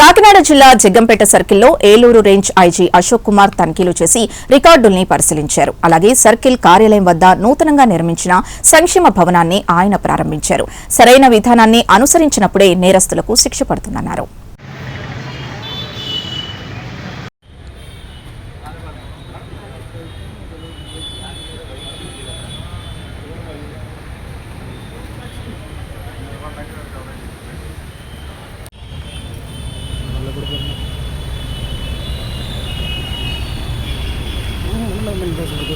కాకినాడ జిల్లా జగ్గంపేట సర్కిల్లో Eluru range IG Ashok Kumar తనిఖీలు చేసి రికార్డుల్ని పరిశీలించారు. అలాగే సర్కిల్ కార్యాలయం వద్ద నూతనంగా నిర్మించిన సంక్షేమ భవనాన్ని ఆయన ప్రారంభించారు. సరైన విధానాన్ని అనుసరించినప్పుడే నేరస్తులకు శిక్ష పడుతుందన్నారు కేసులో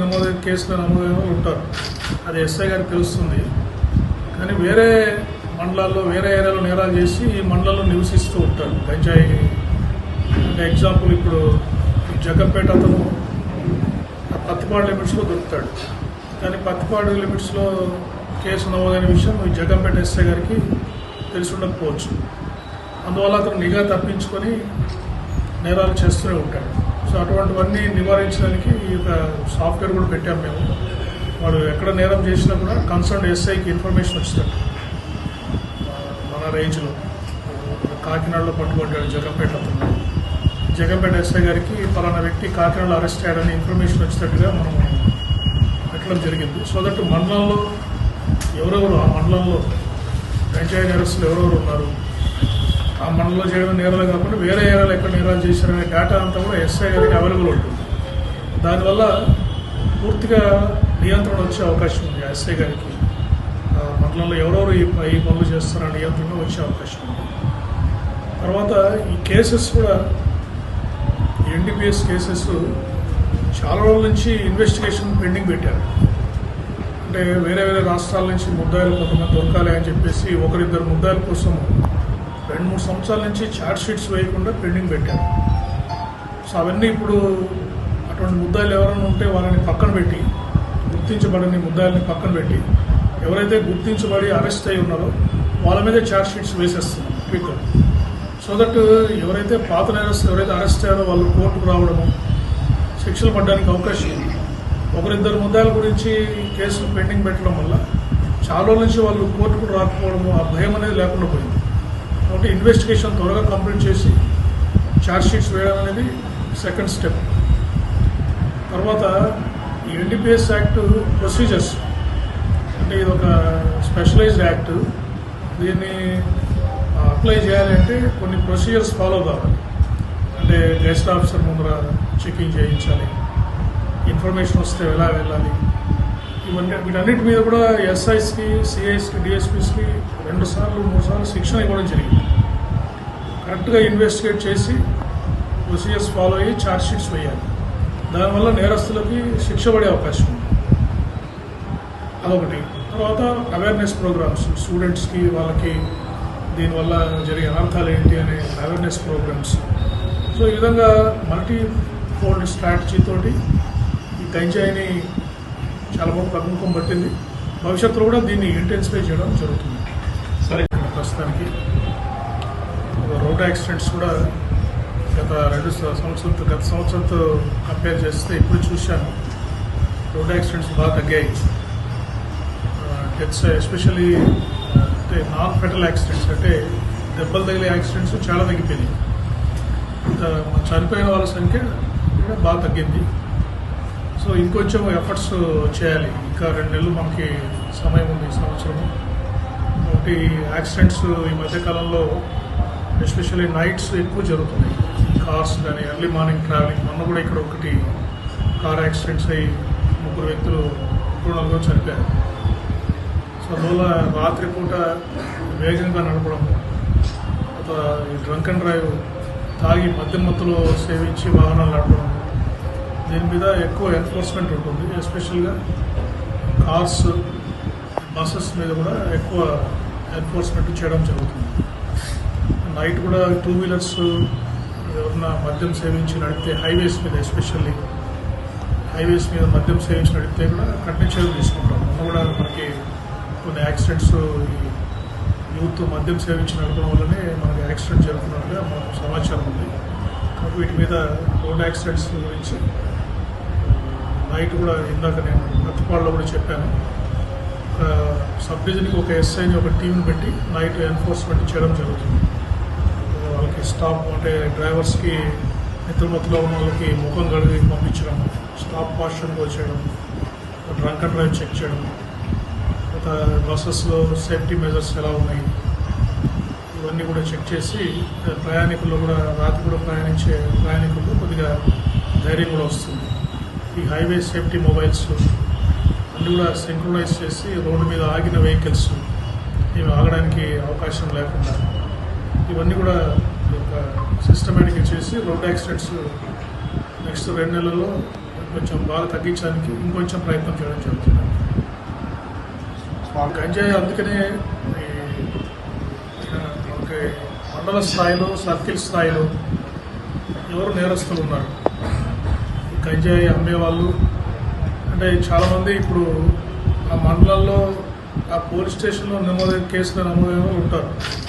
నమోదైన కేసులో నమోదైన ఉంటారు. అది ఎస్ఐ గారికి తెలుస్తుంది. కానీ వేరే మండలాల్లో వేరే ఏరియాలో నేరాలు చేసి ఈ మండలంలో నివసిస్తూ ఉంటారు. గంజాయి అంటే ఎగ్జాంపుల్ ఇప్పుడు ఈ అతను ఆ పత్తిపాడు లిమిట్స్లో దొరుకుతాడు. కానీ పత్తిపాడు లిమిట్స్లో కేసు నమోదైన విషయం ఈ జగ్గంపేట ఎస్ఐ గారికి తెలిసి ఉండకపోవచ్చు. అందువల్ల అతను నిఘా తప్పించుకొని నేరాలు చేస్తూనే ఉంటాడు. సో అటువంటివన్నీ నివారించడానికి ఈ యొక్క సాఫ్ట్వేర్ కూడా పెట్టాము మేము. వాడు ఎక్కడ నేరం చేసినా కూడా కన్సర్న్ ఎస్ఐకి ఇన్ఫర్మేషన్ వచ్చినట్టు. రేంజ్లో. కాకినాడలో పట్టుబడ్డాడు జగన్పేటలో అతను జగంపేట ఎస్ఐ గారికి పలానా వ్యక్తి కాకినాడలో అరెస్ట్ అయ్యాడని ఇన్ఫర్మేషన్ వచ్చేటట్టుగా మనం పెట్టడం జరిగింది. సో దట్ మండలంలో ఎవరెవరు ఆ మండలంలో పంచాయతీ నేరస్తులు ఎవరెవరు ఉన్నారు? ఆ మండలంలో చేయడం నేరాలు కాకుండా వేరే ఏరియాలో ఎక్కడ నేరాలు చేశారనే డేటా అంతా కూడా ఎస్ఐ గారికి అవైలబుల్ ఉంటుంది. దానివల్ల పూర్తిగా నియంత్రణ వచ్చే అవకాశం ఉంది ఎస్ఐ గారికి. పట్టణంలో ఎవరెవరు ఈ ఈ పనులు చేస్తారో నియంత్రణ వచ్చే అవకాశం ఉంది. తర్వాత ఈ కేసెస్ కూడా ఎన్డీపీఎస్ కేసెస్ చాలా రోజుల నుంచి ఇన్వెస్టిగేషన్ పెండింగ్ పెట్టారు. అంటే వేరే వేరే రాష్ట్రాల నుంచి ముద్దాయిలు కొంతమంది దొరకాలి అని చెప్పేసి ఒకరిద్దరు ముద్దాయిల కోసం రెండు మూడు సంవత్సరాల నుంచి చార్జ్ షీట్స్ వేయకుండా పెండింగ్ పెట్టారు. సో అవన్నీ ఇప్పుడు అటువంటి ముద్దాయిలు ఎవరైనా ఉంటే వాళ్ళని పక్కన పెట్టి గుర్తించబడని ముద్దాయిల్ని పక్కన పెట్టి ఎవరైతే గుర్తించబడి అరెస్ట్ అయి ఉన్నారో వాళ్ళ మీదే ఛార్జ్ షీట్స్ వేసేస్తున్నాం క్విక్గా సో దట్ ఎవరైతే పాత నేరస్తులు ఎవరైతే అరెస్ట్ అయ్యారో వాళ్ళు కోర్టుకు రావడము శిక్షలు పడడానికి అవకాశం ఉంది. ఒకరిద్దరు ముద్దాల గురించి కేసులు పెండింగ్ పెట్టడం వల్ల చాలా రోజుల నుంచి వాళ్ళు కోర్టుకు రాకపోవడము ఆ భయం అనేది లేకుండా పోయింది. కాబట్టి ఇన్వెస్టిగేషన్ త్వరగా కంప్లీట్ చేసి ఛార్జ్ షీట్స్ వేయడం అనేది సెకండ్ స్టెప్ తర్వాత ఈ ఎన్డీపీఎస్ యాక్ట్ ప్రొసీజర్స్ అంటే ఇది ఒక స్పెషలైజ్డ్ యాక్ట్ దీన్ని అప్లై చేయాలంటే కొన్ని ప్రొసీజర్స్ ఫాలో కావాలి. అంటే గెస్ట్ ఆఫీసర్ ముందర చెకింగ్ చేయించాలి ఇన్ఫర్మేషన్ వస్తే ఎలా వెళ్ళాలి. ఇవన్నీ వీటన్నిటి మీద కూడా ఎస్ఐస్కి సిఐస్కి డిఎస్పీస్కి రెండు సార్లు మూడు సార్లు శిక్షణ ఇవ్వడం జరిగింది. కరెక్ట్గా ఇన్వెస్టిగేట్ చేసి ప్రొసీజర్స్ ఫాలో అయ్యి ఛార్జ్ షీట్స్ వేయాలి. దానివల్ల నేరస్తులకి శిక్ష పడే అవకాశం ఉంది. అదొకటి. తర్వాత అవేర్నెస్ ప్రోగ్రామ్స్ స్టూడెంట్స్కి వాళ్ళకి దీనివల్ల జరిగే అనర్థాలు ఏంటి అనే అవేర్నెస్ ప్రోగ్రామ్స్ సో ఈ విధంగా మల్టీ ఫోల్డ్ స్ట్రాటజీ తోటి ఈ గంజాయిని చాలా బాగా తగ్గుముఖం పట్టింది. భవిష్యత్తులో కూడా దీన్ని ఇంటెన్సిఫై చేయడం జరుగుతుంది. సరే. ప్రస్తుతానికి రోడ్ యాక్సిడెంట్స్ కూడా గత రెండు సంవత్సరంతో గత సంవత్సరంతో కంపేర్ చేస్తే ఇప్పుడు చూశాను. రోడ్ యాక్సిడెంట్స్ బాగా తగ్గాయి. ఇట్స్ ఎస్పెషల్లీ uh, uh, అంటే నాన్ ఫెటల్ యాక్సిడెంట్స్ అంటే దెబ్బలు తగిలే యాక్సిడెంట్స్ చాలా తగ్గిపోయినాయి. చనిపోయిన వాళ్ళ సంఖ్య బాగా తగ్గింది. సో ఇంకొంచెం ఎఫర్ట్స్ చేయాలి. ఇంకా రెండు నెలలు మనకి సమయం ఉంది ఈ సంవత్సరం కాబట్టి యాక్సిడెంట్స్ ఈ మధ్యకాలంలో ఎస్పెషల్లీ నైట్స్ ఎక్కువ జరుగుతున్నాయి. కార్స్ కానీ ఎర్లీ మార్నింగ్ ట్రావెలింగ్ మొన్న కూడా ఇక్కడ ఒకటి కార్ యాక్సిడెంట్స్ అయ్యి ముగ్గురు వ్యక్తులు పూర్ణంగా చనిపోయారు. అందువల్ల రాత్రిపూట వేగంగా నడపడం ఒక ఈ డ్రంక్ అండ్ డ్రైవ్ తాగి మద్యం మత్తులో సేవించి వాహనాలు నడపడం దీని మీద ఎక్కువ ఎన్ఫోర్స్మెంట్ ఉంటుంది. ఎస్పెషల్గా కార్స్ బస్సెస్ మీద కూడా ఎక్కువ ఎన్ఫోర్స్మెంట్ చేయడం జరుగుతుంది. నైట్ కూడా టూ వీలర్స్ ఎవరన్నా మద్యం సేవించి నడిపితే హైవేస్ మీద ఎస్పెషల్లీ హైవేస్ మీద మద్యం సేవించి నడిపితే కూడా కఠిన చర్యలు తీసుకుంటాం. మొన్న కూడా మనకి కొన్ని యాక్సిడెంట్స్ యూత్ మద్యం సేవించి నడపడం వల్లనే మనకి యాక్సిడెంట్ జరుగుతున్నట్టుగా మనకు సమాచారం ఉంది. కాబట్టి వీటి మీద రోడ్ యాక్సిడెంట్స్ గురించి నైట్ కూడా ఇందాక నేను ప్రతిపాడులో కూడా చెప్పాను. ఒక సబ్ డివిజన్కి ఒక ఎస్ఐని ఒక టీంని పెట్టి నైట్ ఎన్ఫోర్స్మెంట్ చేయడం జరుగుతుంది. వాళ్ళకి స్టాప్ అంటే డ్రైవర్స్కి నిద్రమత్తులో ఉన్న వాళ్ళకి ముఖం కడిగి పంపించడం స్టాప్ పాస్టర్కి వచ్చేయడం డ్రంక్ అండ్ డ్రైవ్ చెక్ చేయడం బస్సెస్లో సేఫ్టీ మెజర్స్ ఎలా ఉన్నాయి? ఇవన్నీ కూడా చెక్ చేసి ప్రయాణికుల్లో కూడా రాత్రి కూడా ప్రయాణించే ప్రయాణికులు కొద్దిగా ధైర్యం కూడా వస్తుంది. ఈ హైవే సేఫ్టీ మొబైల్స్ అన్నీ కూడా సింక్రనైజ్ చేసి రోడ్డు మీద ఆగిన వెహికల్స్ ఇవి ఆగడానికి అవకాశం లేకుండా ఇవన్నీ కూడా ఒక సిస్టమేటిక్గా చేసి రోడ్ యాక్సిడెంట్స్ నెక్స్ట్ రెండు నెలల్లో కొంచెం బాగా తగ్గించడానికి ఇంకొంచెం ప్రయత్నం చేయడం జరుగుతుంది. గంజాయి అందుకనే మండల స్థాయిలో సర్కిల్ స్థాయిలో ఎవరు నేరస్తులు ఉన్నారు. గంజాయి అమ్మేవాళ్ళు అంటే చాలామంది ఇప్పుడు ఆ మండలాల్లో ఆ పోలీస్ స్టేషన్లో నమోదైన కేసులు నమోదైన వాళ్ళు ఉంటారు.